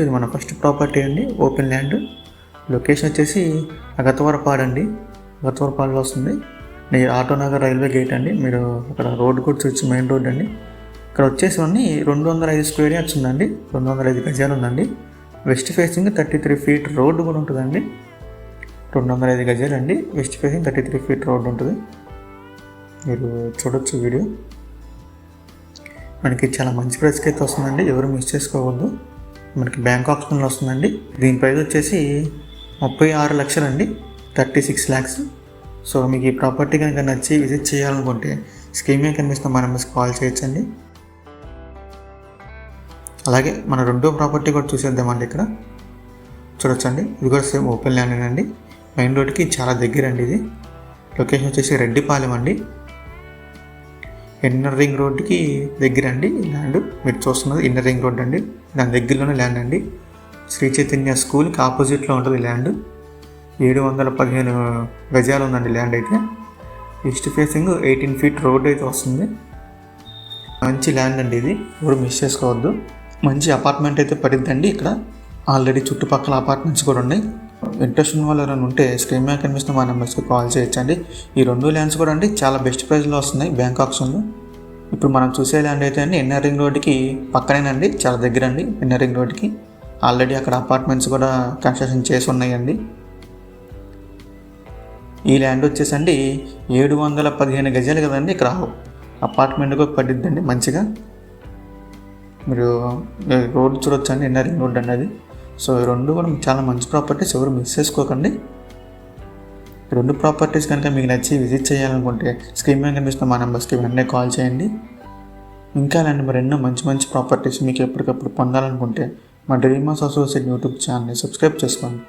ఇది మన first property అండి ఓపెన్ ల్యాండ్ లొకేషన్ వచ్చేసి అగతవరపాడు అండి. అగతవరపాడులో వస్తుంది. ఇది ఆటోనగర్ రైల్వే గేట్ అండి. మీరు అక్కడ రోడ్ కూడా చూసి మెయిన్ రోడ్ అండి. ఇక్కడ వచ్చేసి అన్ని రెండు వందల ఐదు స్క్వేర్ యార్డ్స్ ఉందండి. రెండు వందల ఐదు గజాలు ఉందండి. West facing thirty three feet road కూడా ఉంటుందండి. రెండు వందల ఐదు గజాలు అండి. West facing thirty three feet road ఉంటుంది. మీరు చూడొచ్చు వీడియో. మనకి చాలా మంచి ప్రైస్కి అయితే వస్తుందండి. ఎవరు మిస్ చేసుకోవద్దు. మనకి బ్యాంక్ ఆప్షన్లో వస్తుందండి. దీని ప్రైస్ వచ్చేసి ముప్పై ఆరు లక్షలండి. Thirty six lakhs. సో మీకు ఈ ప్రాపర్టీ కనుక నచ్చి విజిట్ చేయాలనుకుంటే స్కీమ్ మీద కనిపిస్తున్న మన నెంబర్స్కి కాల్ చేయొచ్చండి. అలాగే మన రెండో ప్రాపర్టీ కూడా చూసేద్దామండి ఇక్కడ. చూడొచ్చండి. ఇది కూడా సేమ్ ఓపెన్ ల్యాండ్ అండి. మెయిన్ రోడ్కి చాలా దగ్గర అండి ఇది. లొకేషన్ వచ్చేసి రెడ్డిపాలెం అండి. ఇన్నర్ రింగ్ రోడ్డుకి దగ్గర అండి ల్యాండ్ మీరు చూస్తున్నది ఇన్నర్ రింగ్ రోడ్ అండి. దాని దగ్గరలోనే ల్యాండ్ అండి. శ్రీ చైతన్య స్కూల్కి ఆపోజిట్లో ఉంటుంది ల్యాండ్. ఏడు వందల పదిహేను గజాలు ఉందండి ల్యాండ్ అయితే. East facing eighteen feet road అయితే వస్తుంది. మంచి ల్యాండ్ అండి ఇది. ఎవరు మిస్ చేసుకోవద్దు. మంచి అపార్ట్మెంట్ అయితే పడిద్దండి ఇక్కడ. ఆల్రెడీ చుట్టుపక్కల అపార్ట్మెంట్స్ కూడా ఉన్నాయి. ఇంట్రెస్ట్ ఉన్న వాళ్ళు ఎవరైనా ఉంటే స్క్రీన్ మీద కనిపిస్తున్న మా నెంబర్స్కి కాల్ చేయొచ్చండి. ఈ రెండు ల్యాండ్స్ కూడా అండి చాలా బెస్ట్ ప్రైస్లో వస్తున్నాయి. బ్యాంక్ ఆప్షన్లో ఇప్పుడు మనం చూసే ల్యాండ్ అయితే అండి ఎన్ఆర్ రింగ్ రోడ్కి పక్కనేనండి చాలా దగ్గర అండి ఎన్ఆర్ రింగ్ రోడ్కి. ఆల్రెడీ అక్కడ అపార్ట్మెంట్స్ కూడా కన్స్ట్రక్షన్ చేసి ఉన్నాయండి. ఈ ల్యాండ్ వచ్చేసండి ఏడు వందల పదిహేను గజాలు కదండి ఇక్కడ అపార్ట్మెంట్ కూడా పడిద్దండి మంచిగా. మీరు రోడ్ చూడొచ్చండి ఎన్ఆర్ రింగ్ రోడ్ అండి అది. సో ఈ రెండు కూడా చాలా మంచి ప్రాపర్టీస్ ఎవరు మిస్ చేసుకోకండి. రెండు ప్రాపర్టీస్ కనుక మీకు నచ్చి విజిట్ చేయాలనుకుంటే స్క్రీన్ మీద కనిపిస్తున్న మా నెంబర్స్కి వెంటనే కాల్ చేయండి. ఇంకా ఇలాంటి మరి ఎన్నో మంచి మంచి ప్రాపర్టీస్ మీకు ఎప్పటికప్పుడు పొందాలనుకుంటే మా డ్రీమర్స్ అసోసియేట్ యూట్యూబ్ ఛానల్ని సబ్స్క్రైబ్ చేసుకోండి.